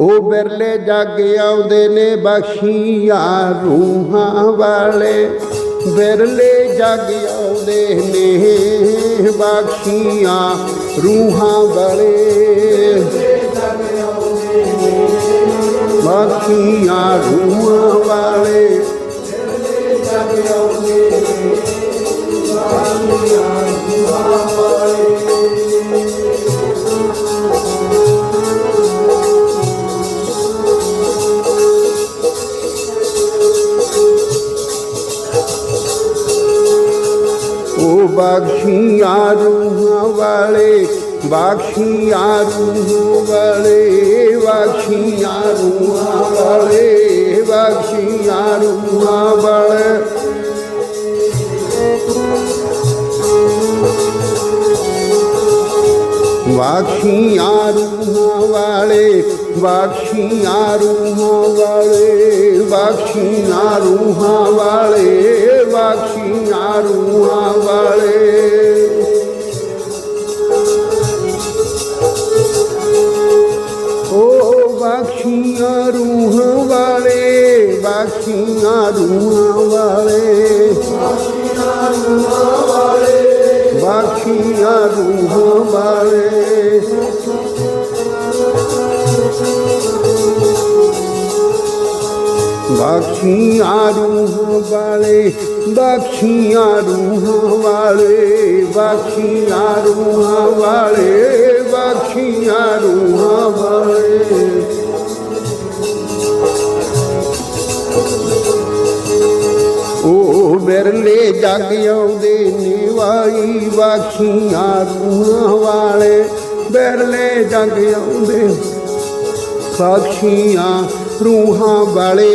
ਉਹ ਬਿਰਲੇ ਜੱਗ ਆਉਂਦੇ ਨੇ ਬਖਸ਼ੀਆਂ ਰੂਹਾਂ ਵਾਲੇ। ਬਿਰਲੇ ਜੱਗ ਆਉਂਦੇ ਨੇ ਬਖਸ਼ੀਆਂ ਰੂਹਾਂ ਵਾਲੇ। ਬਖਸ਼ੀਆਂ ਰੂਹਾਂ ਵਾਲੇ। ਉਹ ਬਖਸ਼ੀਆਂ ਰੂਹਾਂ ਵਾਲੇ ਬਖਸ਼ੀਆਂ ਰੂਹਾਂ ਵਾਲੇ ਬਖਸ਼ੀਆਂ ਰੂਹਾਂ ਵਾਲੇ ਬਖਸ਼ੀਆਂ ਰੂਹਾਂ ਵਾਲੇ। বাখিয়ারু হাওয়াড়ে বাখিয়ারু হাওয়াড়ে বাখিয়ারু হাওয়াড়ে বাখিয়ারু হাওয়াড়ে ও বাখিয়ারু হাওয়াড়ে বাখিয়ারু হাওয়াড়ে ਵਾਖੀਆਂ ਰੂਹਾਂ ਵਾਲੇ ਵਾਖੀਆਂ ਰੂਹਾਂ ਵਾਲੇ ਬਾਖੀਆਂ ਰੂਹਾਂ ਵਾਲੇ ਬਾਖੀਆਂ ਰੂਹਾਂ ਵਾਲੇ ਬਾਖੀਆਂ ਰੂਹਾਂ ਵਾਲੇ ਬਾਖੀਆਂ ਰੂਹਾਂ ਵਾਲੇ ਬਾਖੀਆਂ ਰੂਹਾਂ ਵਾਲੇ ਉਹ ਬਿਰਲੇ ਜੱਗ ਆਉਂਦੇ ਵਾਈ ਵਾਖੀਆਂ ਕੂਣਾ ਵਾਲੇ ਬੇਰਲੇ ਜਗ ਆਉਂਦੇ ਸਾਖੀਆਂ ਰੂਹਾਂ ਵਾਲੇ